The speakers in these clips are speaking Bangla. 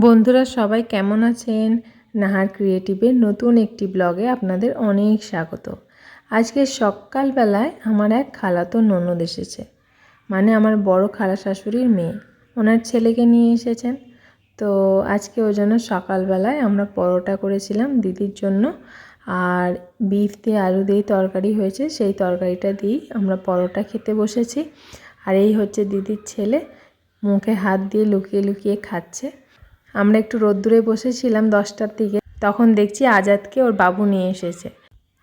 বন্ধুরা, সবাই কেমন আছেন? নাহার ক্রিয়েটিভের নতুন একটি ব্লগে আপনাদের অনেক স্বাগত। আজকে সকালবেলায় আমার এক খালাতো ননদ এসেছে। মানে আমার বড় খালা শাশুড়ির মেয়ে। ওনার ছেলেকে নিয়ে এসেছেন। তো আজকে ওই জন্য সকালবেলায় আমরা পরোটা করেছিলাম দিদির জন্য। আর বিফ দিয়ে আলু দিয়ে তরকারি হয়েছে। সেই তরকারিটা দিয়েই আমরা পরোটা খেতে বসেছি। আর এই হচ্ছে দিদির ছেলে। মুখে হাত দিয়ে লুকিয়ে লুকিয়ে খাচ্ছে। আমরা একটু রোদ্দুরে বসেছিলাম দশটার দিকে। তখন দেখছি আজাদকে ওর বাবু নিয়ে এসেছে।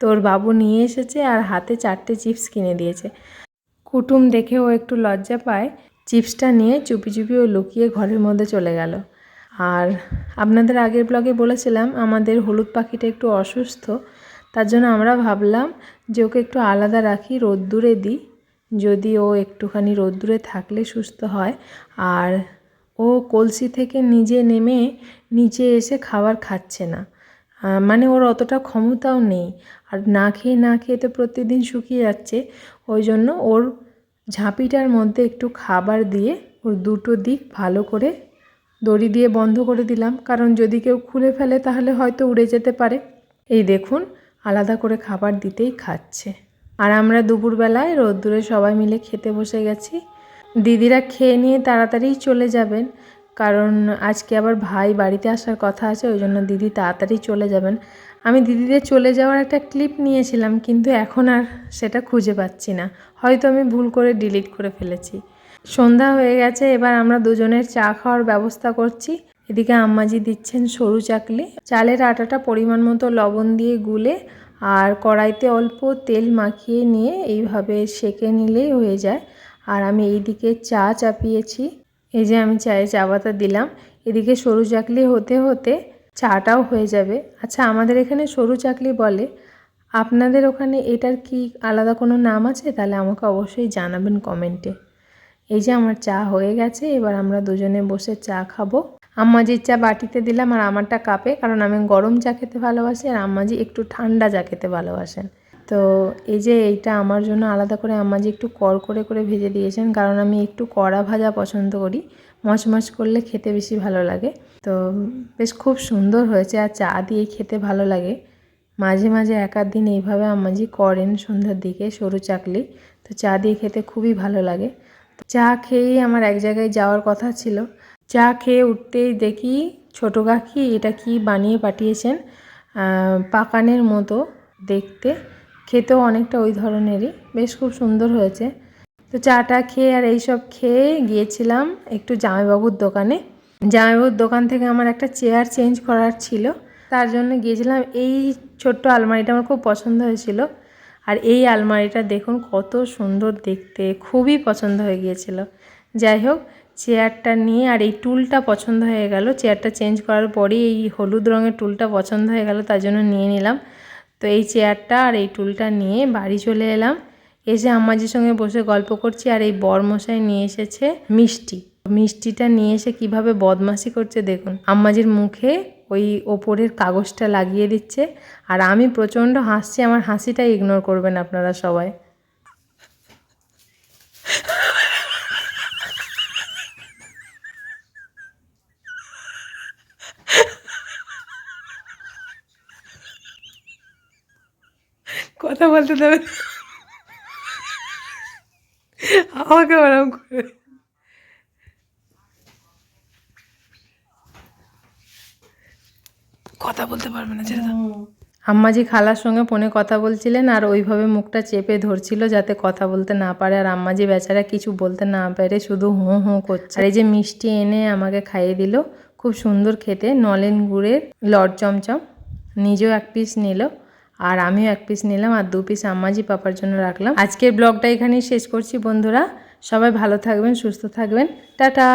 তো ওর বাবু নিয়ে এসেছে আর হাতে চারটে চিপস কিনে দিয়েছে। কুটুম দেখে ও একটু লজ্জা পায়। চিপসটা নিয়ে চুপি চুপি ও লুকিয়ে ঘরের মধ্যে চলে গেল। আর আপনাদের আগের ব্লগে বলেছিলাম, আমাদের হলুদ পাখিটা একটু অসুস্থ। তার জন্য আমরা ভাবলাম যে ওকে একটু আলাদা রাখি, রোদ্দুরে দিই। যদি ও একটুখানি রোদ্দুরে থাকলে সুস্থ হয়। আর ও কলসি থেকে নিজে নেমে নিচে এসে খাবার খাচ্ছে না। মানে ওর অতটা ক্ষমতাও নেই। আর না খেয়ে না খেয়ে তো প্রতিদিন শুকিয়ে যাচ্ছে। ওই জন্য ওর ঝাঁপিটার মধ্যে একটু খাবার দিয়ে ওর দুটো দিক ভালো করে দড়ি দিয়ে বন্ধ করে দিলাম। কারণ যদি কেউ খুলে ফেলে তাহলে হয়তো উড়ে যেতে পারে। এই দেখুন, আলাদা করে খাবার দিতেই খাচ্ছে। আর আমরা দুপুরবেলায় রোদ্দুরে সবাই মিলে খেতে বসে গেছি। দিদিরা খেয়ে নিয়ে তাড়াতাড়ি চলে যাবেন। কারণ আজকে আবার ভাই বাড়িতে আসার কথা আছে, ওই জন্য দিদি তাড়াতাড়ি চলে যাবেন। আমি দিদিদের চলে যাওয়ার একটা ক্লিপ নিয়েছিলাম, কিন্তু এখন আর সেটা খুঁজে পাচ্ছি না। হয়তো আমি ভুল করে ডিলিট করে ফেলেছি। সন্ধ্যা হয়ে গেছে, এবার আমরা দুজনের চা খাওয়ার ব্যবস্থা করছি। এদিকে আম্মাজি দিচ্ছেন সরু চাকলি। চালের আটাটা পরিমাণ মতো লবণ দিয়ে গুলে আর কড়াইতে অল্প তেল মাখিয়ে নিয়ে এইভাবে সেকে নিলেই হয়ে যায়। আর আমি এইদিকে চা চাপিয়েছি। এই যে আমি চায়ে চা পাতা দিলাম। এদিকে সরু চাকলি হতে হতে চাটাও হয়ে যাবে। আচ্ছা আমাদের এখানে সরু চাকলি বলে। আপনাদের ওখানে এটার কি আলাদা কোনো নাম আছে? তাহলে আমাকে অবশ্যই জানাবেন কমেন্টে। এই যে আমার চা হয়ে গেছে, এবার আমরা দুজনে বসে চা খাব। আম্মাজির চা বাটিতে দিলাম আর আমারটা কাপে, কারণ আমি গরম চা খেতে ভালোবাসি আর আম্মাজি একটু ঠান্ডা চা খেতে ভালোবাসেন। তো এই যে এইটা আমার জন্য আলাদা করে আম্মাজি একটু কর করে করে ভেজে দিয়েছেন, কারণ আমি একটু কড়া ভাজা পছন্দ করি। মচমচ করলে খেতে বেশি ভালো লাগে। তো বেশ খুব সুন্দর হয়েছে আর চা দিয়ে খেতে ভালো লাগে। মাঝে মাঝে এক আধ দিন এইভাবে আম্মাজি করেন সন্ধ্যার দিকে সরু চাকলি। তো চা দিয়ে খেতে খুবই ভালো লাগে। চা খেয়েই আমার এক জায়গায় যাওয়ার কথা ছিল। চা খেয়ে উঠতেই দেখি ছোটো কাকি এটা কি বানিয়ে পাঠিয়েছেন পাকানের মতো দেখতে। খেতেও অনেকটা ওই ধরনেরই। বেশ খুব সুন্দর হয়েছে। তো চাটা খেয়ে আর এইসব খেয়ে গিয়েছিলাম একটু জামাইবাবুর দোকানে। জামাইবাবুর দোকান থেকে আমার একটা চেয়ার চেঞ্জ করার ছিল। তার জন্য গিয়েছিলাম। এই ছোট্ট আলমারিটা আমার খুব পছন্দ হয়েছিল। আর এই আলমারিটা দেখুন কত সুন্দর দেখতে। খুবই পছন্দ হয়ে গিয়েছিল। যাই হোক, চেয়ারটা নিয়ে আর এই টুলটা পছন্দ হয়ে গেল। চেয়ারটা চেঞ্জ করার পরেই এই হলুদ রঙের টুলটা পছন্দ হয়ে গেল। তার জন্য নিয়ে নিলাম। তো এই চেয়ারটা আর এই টুলটা নিয়ে বাড়ি চলে এলাম। এসে আম্মাজির সঙ্গে বসে গল্প করছি আর এই বরমশাই নিয়ে এসেছে মিষ্টি। মিষ্টিটা নিয়ে এসে কীভাবে বদমাসি করছে দেখুন। আম্মাজির মুখে ওই ওপরের কাগজটা লাগিয়ে দিচ্ছে। আর আমি প্রচণ্ড হাসছি, আমার হাসিটা ইগনোর করবেন আপনারা সবাই। কথা বলতে দেবে। আমাকে ওরম করে। কথা বলতে পারবে না, ছেড়ে আম্মাজি খালার সঙ্গে ফোনে কথা বলছিলেন আর ওইভাবে মুখটা চেপে ধরছিল যাতে কথা বলতে না পারে। আর আম্মাজি বেচারা কিছু বলতে না পারে শুধু হুঁ হুঁ করছে। আর এই যে মিষ্টি এনে আমাকে খাইয়ে দিল, খুব সুন্দর খেতে, নলেন গুড়ের লট চমচম। নিজেও এক পিস নিল। আর আমিও এক পিস নিলাম আর দু পিস আম্মাজি পাপার জন্য রাখলাম। আজকের ব্লগটা এখানেই শেষ করছি বন্ধুরা। সবাই ভালো থাকবেন, সুস্থ থাকবেন। টাটা!